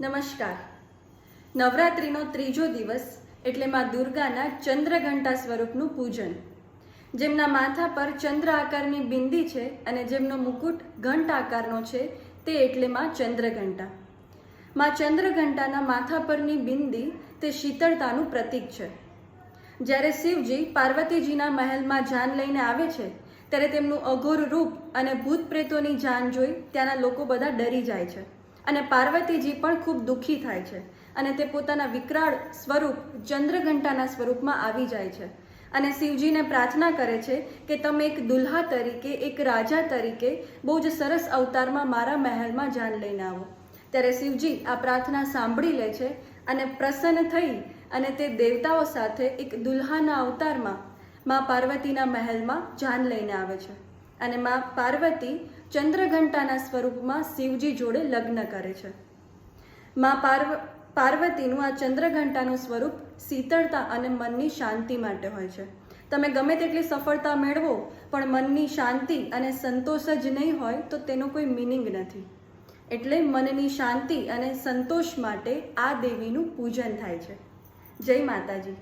નમસ્કાર. નવરાત્રિનો ત્રીજો દિવસ એટલે માં દુર્ગાના ચંદ્રઘંટા સ્વરૂપનું પૂજન. જેમના માથા પર ચંદ્ર આકારની બિંદી છે અને જેમનો મુકુટ ઘંટ આકારનો છે તે એટલે માં ચંદ્રઘંટા. માં ચંદ્રઘંટાના માથા પરની બિંદી તે શીતળતાનું પ્રતીક છે. જ્યારે શિવજી પાર્વતીજીના મહેલમાં જાન લઈને આવે છે, ત્યારે તેમનું અઘોર રૂપ અને ભૂત પ્રેતોની જાન જોઈ ત્યાંના લોકો બધા ડરી જાય છે. અને પાર્વતીજી પણ ખૂબ દુઃખી થાય છે અને તે પોતાના વિકરાળ સ્વરૂપ ચંદ્રઘંટાના સ્વરૂપમાં આવી જાય છે. અને શિવજીને પ્રાર્થના કરે છે કે તમે એક દુલ્હા તરીકે, એક રાજા તરીકે બહુ જ સરસ અવતારમાં મારા મહેલમાં જાન લઈને આવો. ત્યારે શિવજી આ પ્રાર્થના સાંભળી લે છે અને પ્રસન્ન થઈ અને તે દેવતાઓ સાથે એક દુલ્હાના અવતારમાં મા પાર્વતીના મહેલમાં જાન લઈને આવે છે. અને મા પાર્વતી ચંદ્રઘંટાના સ્વરૂપમાં શિવજી જોડે લગ્ન કરે છે. મા પાર્વ, પાર્વતીનું આ ચંદ્રઘંટાનું સ્વરૂપ શીતળતા અને મનની શાંતિ માટે હોય છે. તમે ગમે તેટલી સફળતા મેળવો, પણ મનની શાંતિ અને સંતોષ જ નહીં હોય તો તેનો કોઈ મિનિંગ નથી. એટલે મનની શાંતિ અને સંતોષ માટે આ દેવીનું પૂજન થાય છે. જય માતાજી.